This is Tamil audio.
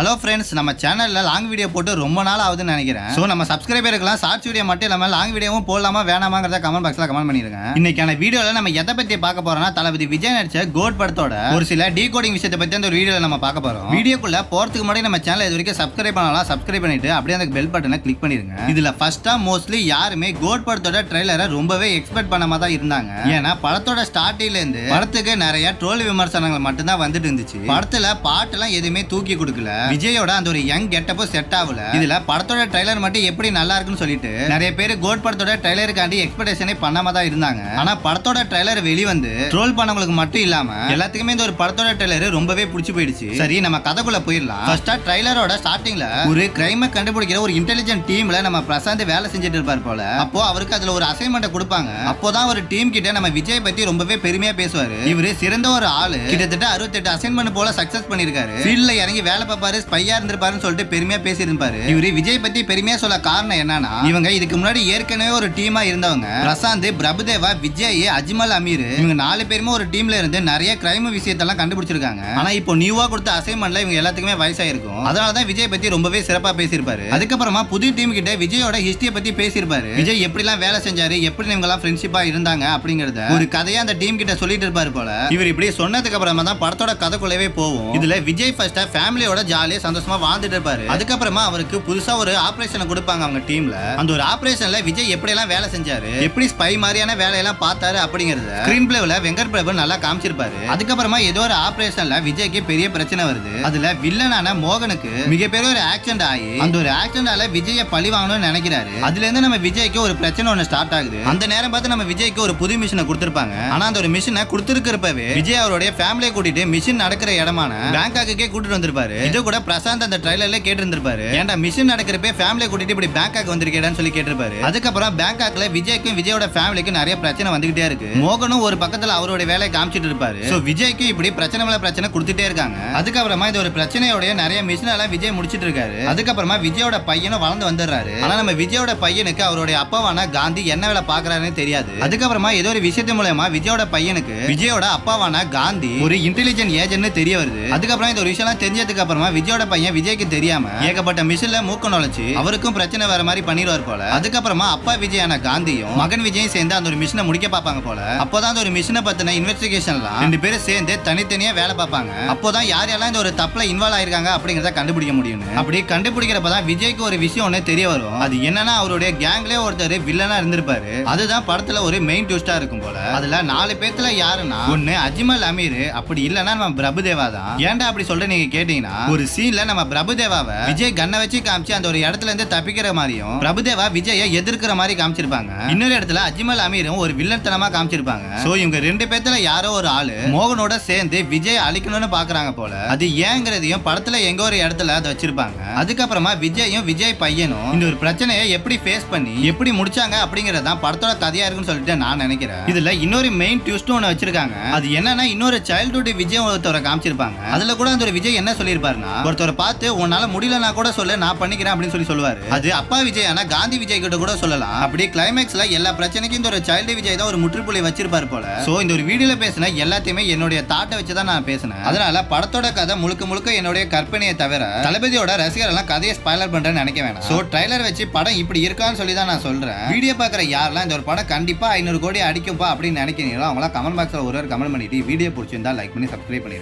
ஹலோ ஃப்ரெண்ட்ஸ் நம்ம சேனலில் லாங் வீடியோ போட்டு ரொம்ப நாள் ஆகுதுன்னு நினைக்கிறேன். ஸோ நம்ம சப்ஸ்கிரைபருக்குலாம் ஷார்ட்ஸ் வீடியோ மட்டும் இல்லாமல் லாங் வீடியோவும் போடலாமா வேணாமாங்கிறத கமெண்ட் பாக்ஸில் கமெண்ட் பண்ணிருங்க. இன்னைக்கான வீடியோவில் நம்ம எதை பற்றி பார்க்க போறோம்னா தளபதி விஜய் நடிச்ச கோட் படத்தோட ஒரு சில டீகோடிங் விஷயத்தை பற்றி அந்த ஒரு வீடியோவில் நம்ம பார்க்க போகிறோம் வீடியோக்குள்ள போகிறதுக்கு முன்னாடி நம்ம சேனல் இது வரைக்கும் சப்ஸ்கிரைப் பண்ணலாம் சப்ஸ்கிரைப் பண்ணிட்டு அப்படியே அந்த பெல் பட்டனை கிளிக் பண்ணிருங்க. இதில் ஃபர்ஸ்டா மோஸ்ட்லி யாருமே கோட் படத்தோட ட்ரைலரை ரொம்பவே எக்ஸ்பெக்ட் பண்ணாம தான் இருந்தாங்க. ஏன்னா படத்தோட ஸ்டார்டிங்லேருந்து படத்துக்கு நிறைய ட்ரோல் விமர்சனங்கள் மட்டும்தான் வந்துட்டு இருந்துச்சு. படத்தில் பாட்டுலாம் எதுவுமே தூக்கி கொடுக்கல. விஜயோட அந்த ஒரு யங் கெட்டப்போ செட் ஆகல. இதுல படத்தோட ட்ரைலர் மட்டும் எப்படி நல்லா இருக்குன்னு சொல்லிட்டு நிறைய பேர் கோட் படத்தோட ட்ரைலருக்காண்டி எக்ஸ்பெக்டேஷனே பண்ணாம தான் இருந்தாங்க. ஆனா படத்தோட ட்ரைலர் வெளிவந்து ட்ரோல் பண்ணவங்களுக்கு மட்டும் இல்லாம எல்லாத்துக்குமே இந்த ஒரு படத்தோட ட்ரைலர் ரொம்பவே பிடிச்சி போயிடுச்சு. சரி நம்ம கதைக்குள்ள போயிடலாம். ஃபர்ஸ்டா ட்ரைலரோட ஸ்டார்டிங்ல ஒரு கிரைமை கண்டுபிடிக்கிற ஒரு இன்டெலிஜென்ட் டீம்ல நம்ம பிரசாந்த் வேலை செஞ்சுட்டு இருப்பார் போல. அப்போ அவருக்கு அதுல ஒரு அசைன்மெண்ட் கொடுப்பாங்க. அப்போதான் ஒரு டீம் கிட்ட நம்ம விஜய் பத்தி ரொம்பவே பெருமையா பேசுவாரு. இவரு சிறந்த ஒரு ஆளு. கிட்டத்தட்ட அறுபத்தெட்டு அசைன்மெண்ட் போல சக்சஸ் பண்ணிருக்காரு ஃபீல்ட்ல இறங்கி வேலை பார்ப்பாரு. ஸ்பையா இருந்திருப்பாருன்னு சொல்லிட்டு பெருமையா பேசியிருப்பாரு இவரு விஜய் பத்தி பெருமையா சொல்ல காரணம் என்னன்னா இவங்க இதுக்கு முன்னாடி ஏற்கனவே ஒரு டீமா இருந்தவங்க. பிரசாந்த் பிரபுதேவா விஜய் அஜ்மல் அமீர் இவங்க நாலு பேருமே ஒரு டீம்ல இருந்து நிறைய கிரைம் விஷயத்தெல்லாம் கண்டுபிடிச்சிருக்காங்க. ஆனா இப்போ நியூவா கொடுத்த அசைன்மெண்ட்ல இவங்க எல்லாத்துக்குமே வயசாயிருக்கும். அதனாலதான் விஜய் பத்தி ரொம்பவே சிறப்பா பேசியிருப்பாரு. அதுக்கப்புறமா புது டீம் கிட்ட விஜயோட ஹிஸ்டரியை பத்தி பேசியிருப்பாரு. விஜய் எப்படிலாம் வேலை செஞ்சாரு எப்படி இவங்க எல்லாம் ஃப்ரெண்ட்ஷிப்பா இருந்தாங்க அப்படிங்கறத ஒரு கதையா அந்த டீம் கிட்ட சொல்லிட்டு இருப்பாரு போல. இவர் இப்படி சொன்னதுக்கு அப்புறமா தான் படத்தோட கதைக்குள்ளவே போவோம். இதுல விஜய் ஃபர்ஸ்டா ஃபேமிலியோட ஜாலியாக சந்தோஷமா வாழ்ந்துட்டு இருப்பாரு. அதுக்கப்புறமா அவருக்கு புதுசா ஒரு ஆபரேஷனை கொடுப்பாங்க அவங்க டீம்ல அந்த ஒரு ஆபரேஷன்ல விஜய் எப்படி எல்லாம் வேலை செஞ்சாரு எப்படி ஸ்பை மாதிரியான வேலையெல்லாம் பார்த்தாரு அப்படிங்கறத ஸ்கிரீன் பிளேவில் வெங்கட் பிரபு நல்லா காமிச்சிருப்பாரு. அதுக்கப்புறமா ஏதோ ஒரு ஆபரேஷன்ல விஜய்க்கு பெரிய பிரச்சனை வருது. அதுல வில்லனான மோகனுக்கு மிகப்பெரிய ஒரு ஆக்சிடென்ட் ஆகி அந்த ஒரு ஆக்சிடென்டால விஜய பழி வாங்கணும்னு நினைக்கிறாரு. அதுல இருந்து நம்ம விஜய்க்கு ஒரு பிரச்சனை ஒண்ணு ஸ்டார்ட் ஆகுது. அந்த நேரம் பார்த்து நம்ம விஜய்க்கு ஒரு புது மிஷினை கொடுத்துருப்பாங்க. ஆனா அந்த ஒரு மிஷினை கொடுத்துருக்கிறப்பவே விஜய் அவருடைய ஃபேமிலியை கூட்டிட்டு மிஷின் நடக்கிற இடமான பேங்காக்குக்கே கூட்டிட்டு வந்திருப்பாரு. இது கூட பிரசாந்த் அந்த ட்ரைலர்ல கேட்டு இருந்திருப்பாரு ஏன்டா மிஷின் நடக்கிறப்ப ஃபேமிலியை கூட்டிட்டு இப்படி பேங்காக் வந்திருக்கேடான்னு சொல்லி கேட்டிருப்பாரு. அதுக்கப்புறம் பேங்காக்ல விஜய்க்கும் விஜயோட ஃபேமிலிக்கும் நிறைய பிரச்சனை வந்துகிட்டே இருக்கு. மோகனும் ஒரு பக்கத்துல அவருடைய வேலையை காமிச்சிட்டு இருப்பாரு. சோ விஜய்க்கும் இப்படி பிரச்சனை மேல பிரச்சனை கொடுத்துட்டே இருக்காங்க. அதுக்கப்புறமா இது ஒரு பிரச்சனையோடைய நிறைய மிஷின் எல்லாம் விஜய் முடிச்சிட்டு இருக்காரு. அதுக்கப்புறமா விஜயோட பையனும் வளர்ந்து வந்துடுறாரு. ஆனா நம்ம விஜயோட பையனுக்கு அவருடைய அப்பாவான காந்தி என்ன வேலை பாக்குறாருன்னு தெரியாது. அதுக்கப்புறமா ஏதோ ஒரு விஷயத்து மூலயமா விஜயோட பையனுக்கு விஜயோட அப்பாவான காந்தி ஒரு இன்டெலிஜென்ட் ஏஜென்ட்னு தெரிய வருது. அதுக்கப்புறம் இந்த ஒரு விஷயம் தெரிஞ்சதுக்கு அப்புறமா விஜயோட பையன் விஜய்க்கு தெரியாம ஏகப்பட்ட மிஷின்ல மூக்க நுழைச்சு அவருக்கும் பிரச்சனை வர மாதிரி பண்ணிடுவார் போல. அதுக்கப்புறமா அப்பா விஜயான காந்தியும் மகன் விஜயும் சேர்ந்து அந்த ஒரு மிஷினை முடிக்க பார்ப்பாங்க போல. அப்போதான் அந்த ஒரு மிஷினை பத்தின இன்வெஸ்டிகேஷன்லாம் ரெண்டு பேரும் சேர்ந்து தனித்தனியா வேலை பார்ப்பாங்க. அப்போதான் யார் யாரெல்லாம் இந்த ஒரு தப்புல இன்வால்வ் ஆயிருக்காங்க அப்படிங்கறத கண்டுபிடிக்க முடியும் அப்படி கண்டுபிடிக்கிறப்பதான் விஜய்க்கு ஒரு விஷயம் ஒண்ணு தெரிய வரும். அது என்னன்னா அவருடைய கேங்லேயே ஒருத்தர் வில்லனா இருந்திருப்பாரு. அதுதான் படத்துல ஒரு மெயின் ட்விஸ்டா இருக்கும் போல. அதுல நாலு பேர்த்துல யாருன்னா ஒண்ணு அஜ்மல் அமீர் அப்படி இல்லைன்னா நம்ம பிரபுதேவா தான். ஏன்டா அப்படி சொல்ற நீங்க கேட்டீங்கன்னா ஒரு சீன்ல நம்ம பிரபுதேவாவை விஜய் கண்ணை வச்சு காமிச்சு அந்த ஒரு இடத்துல இருந்து தப்பிக்கிற மாதிரியும் பிரபுதேவா விஜய எதிர்க்கிற மாதிரி காமிச்சிருப்பாங்க. இன்னொரு இடத்துல அஜ்மல் அமீரும் ஒரு வில்லத்தனமா காமிச்சிருப்பாங்க. சோ இவங்க ரெண்டு பேத்துல யாரோ ஒரு ஆளு மோகனோட சேர்ந்து விஜய் அழிக்கணும்னு பாக்குறாங்க போல. அது ஏங்கிறதையும் படத்துல எங்க ஒரு இடத்துல அதை வச்சிருப்பாங்க. அதுக்கப்புறமா விஜயும் விஜய் பையனும் இந்த ஒரு பிரச்சனையை எப்படி ஃபேஸ் பண்ணி எப்படி முடிச்சாங்க அப்படிங்கறதுதான் படத்தோட கதையா இருக்குன்னு சொல்லிட்டு நான் நினைக்கிறேன். இதுல இன்னொரு மெயின் ட்விஸ்ட் ஒன்று வச்சிருக்காங்க. அது என்னன்னா இன்னொரு சைல்டுஹுட் விஜய் ஒருத்தவரை காமிச்சிருப்பாங்க. அதுல கூட அந்த ஒரு விஜய் என்ன சொல்லியிருப்பாருன்னா ஒருத்தரை பார்த்து உன்னால முடியலனா கூட சொல்ல நான் பண்ணிக்கிறேன் அப்படின்னு சொல்லி சொல்லுவாரு. அது அப்பா விஜய் ஆனா காந்தி விஜய் கிட்ட கூட சொல்லலாம். அப்படி கிளைமேக்ஸ்ல எல்லா பிரச்சனைக்கும் இந்த ஒரு சைல்டு விஜய் தான் ஒரு முற்றுப்புள்ளி வச்சிருப்பாரு போல. சோ இந்த ஒரு வீடியோல பேசின எல்லாத்தையுமே என்னுடைய தாட்டை வச்சு தான் நான் பேசினேன். அதனால படத்தோட கதை முழுக்க முழுக்க என்னுடைய கற்பனையை தவிர தளபதியோட ரசிகர் எல்லாம் கதையை ஸ்பாய்லர் பண்றேன்னு நினைக்க வேணாம். சோ ட்ரைலர் வச்சு படம் இப்படி இருக்கான்னு சொல்லி தான் நான் சொல்றேன். வீடியோ பாக்குற யாரெல்லாம் இந்த ஒரு படம் கண்டிப்பா ஐநூறு கோடி அடிக்கும்பா அப்படின்னு நினைக்கிறீங்களோ அவங்களாம் கமெண்ட் பாக்ஸ்ல ஒரு கமெண்ட் பண்ணிட்டு வீடியோ பிடிச்சிருந்தா லைக் பண்ணி சப்ஸ்கிரைப் பண்ணி